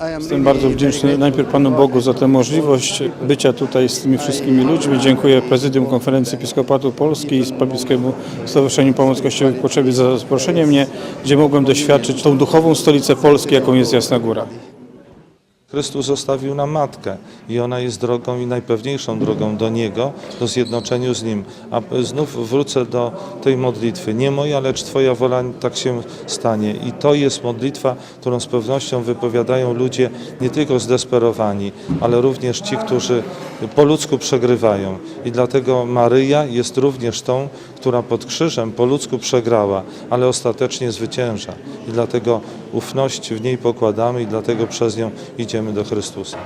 Jestem bardzo wdzięczny najpierw Panu Bogu za tę możliwość bycia tutaj z tymi wszystkimi ludźmi. Dziękuję Prezydium Konferencji Episkopatu Polski i Papieskiemu Stowarzyszeniu Pomoc Kościołowi w Potrzebie za zaproszenie mnie, gdzie mogłem doświadczyć tą duchową stolicę Polski, jaką jest Jasna Góra. Chrystus zostawił nam Matkę i ona jest drogą i najpewniejszą drogą do Niego, do zjednoczenia z Nim. A znów wrócę do tej modlitwy. Nie moja, lecz Twoja wola tak się stanie. I to jest modlitwa, którą z pewnością wypowiadają ludzie nie tylko zdesperowani, ale również ci, którzy po ludzku przegrywają. I dlatego Maryja jest również tą, która pod krzyżem po ludzku przegrała, ale ostatecznie zwycięża. I dlatego ufność w niej pokładamy i dlatego przez nią idziemy do Chrystusa.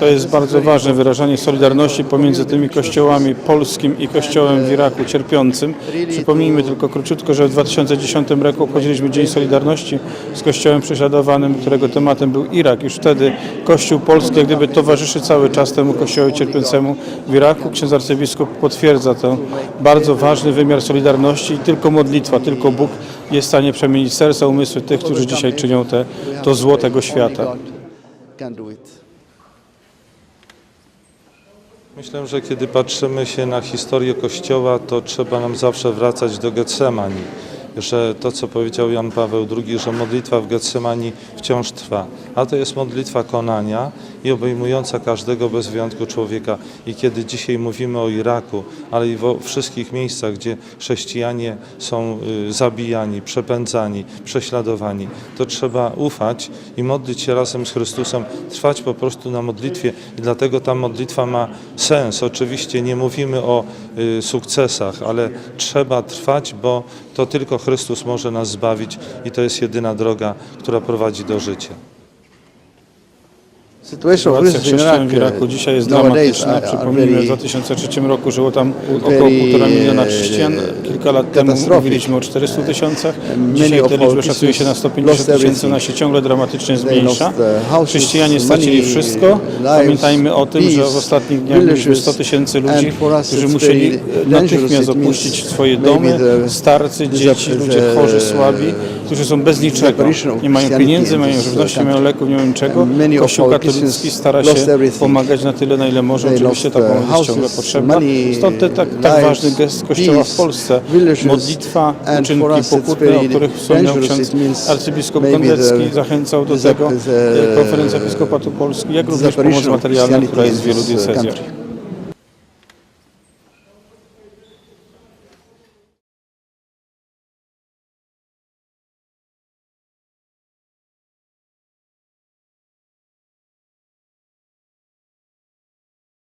To jest bardzo ważne wyrażanie solidarności pomiędzy tymi kościołami polskim i kościołem w Iraku cierpiącym. Przypomnijmy tylko króciutko, że w 2010 roku obchodziliśmy Dzień Solidarności z kościołem prześladowanym, którego tematem był Irak. Już wtedy kościół polski jak gdyby towarzyszy cały czas temu kościołowi cierpiącemu w Iraku. Ksiądz arcybiskup potwierdza ten bardzo ważny wymiar solidarności i tylko modlitwa, tylko Bóg jest w stanie przemienić serca, umysły tych, którzy dzisiaj czynią te, to zło tego świata. Myślę, że kiedy patrzymy się na historię Kościoła, to trzeba nam zawsze wracać do Getsemani. Że to, co powiedział Jan Paweł II, że modlitwa w Getsemani wciąż trwa. A to jest modlitwa konania i obejmująca każdego bez wyjątku człowieka. I kiedy dzisiaj mówimy o Iraku, ale i we wszystkich miejscach, gdzie chrześcijanie są y, zabijani, przepędzani, prześladowani, to trzeba ufać i modlić się razem z Chrystusem, trwać po prostu na modlitwie i dlatego ta modlitwa ma sens. Oczywiście nie mówimy o y, sukcesach, ale trzeba trwać, bo to tylko Chrystus może nas zbawić i to jest jedyna droga, która prowadzi do życia. Sytuacja chrześcijan w Iraku dzisiaj jest dramatyczna. Przypomnijmy, w very 2003 roku żyło tam około very, półtora miliona chrześcijan. Kilka lat temu mówiliśmy o 400 tysiącach. Dzisiaj our liczby szacuje się na Christians 150 lost tysięcy. Ona się ciągle dramatycznie zmniejsza. Chrześcijanie stracili wszystko. Pamiętajmy o tym, że w ostatnich dniach mieliśmy villages, 100 tysięcy ludzi, którzy musieli natychmiast opuścić swoje domy. Starcy, dzieci, ludzie chorzy, słabi, którzy są bez niczego. Nie mają pieniędzy, mają żywności, mają country. leków, nie mają niczego. Kościół katolicki stara się pomagać na tyle, na ile może. Oczywiście ta pomoc jest ciągle potrzebna. Stąd ten tak, tak ważny gest Kościoła w Polsce. Modlitwa, uczynki pokutne, o których wspomniał ksiądz arcybiskup the- Zachęcał do tego konferencja Episkopatu Polski, jak również pomoc materialna, która jest w wielu diecezjach.